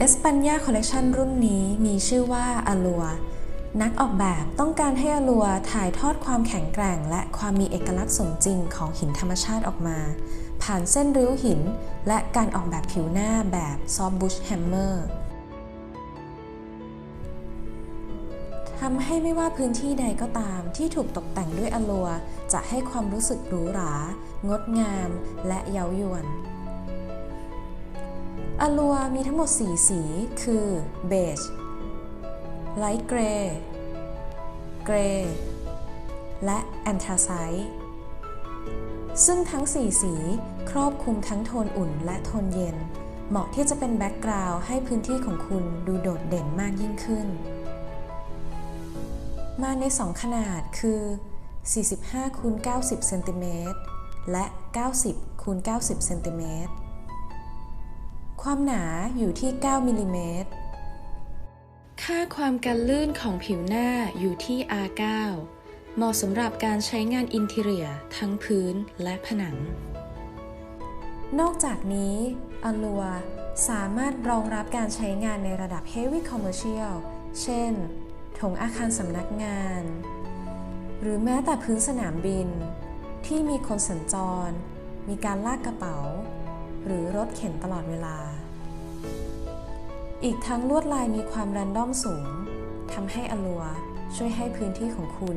เอสปัญญาคอลเลกชันรุ่นนี้มีชื่อว่าอลัวนักออกแบบต้องการให้อลัวถ่ายทอดความแข็งแกร่ง และความมีเอกลักษณ์สมจริงของหินธรรมชาติออกมา ผ่านเส้นริ้วหิน และการออกแบบผิวหน้าแบบซอฟบุชแฮมเมอร์ทำให้ไม่ว่าพื้นที่ใดก็ตามที่ถูกตกแต่งด้วยอลัว จะให้ความรู้สึกหรูหรา งดงาม และเย้ายวน อลัวมีทั้งหมด 4 สีคือเบจไลท์เกรย์เกรย์และแอนทราไซต์ซึ่งทั้ง 4 สีครอบคลุมทั้งโทนอุ่นและโทนเย็น เหมาะที่จะเป็นแบ็กกราวด์ให้พื้นที่ของคุณดูโดดเด่นมากยิ่งขึ้น มาใน 2 ขนาดคือ 45คูณ90เซนติเมตรและ 90คูณ90เซนติเมตร ความหนาอยู่ที่ 9มิลลิเมตร ค่าความกันลื่นของผิวหน้าอยู่ที่ R9 เหมาะสำหรับการใช้งานอินเทเรียทั้งพื้นและผนัง นอกจากนี้อลัวสามารถรองรับการใช้งานในระดับ Heavy Commercial เช่นถงอาคารสำนักงาน หรือแม้แต่พื้นสนามบิน ที่มีคนสัญจร มีการลากกระเป๋า หรือรถเข็นตลอดเวลา อีกทั้งลวดลายมีความแรนดอมสูงทำให้อลัวช่วยให้พื้นที่ของคุณ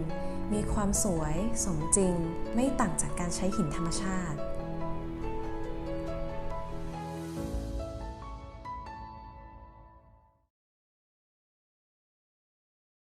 มีความสวยสมจริง ไม่ต่างจากการใช้หินธรรมชาติ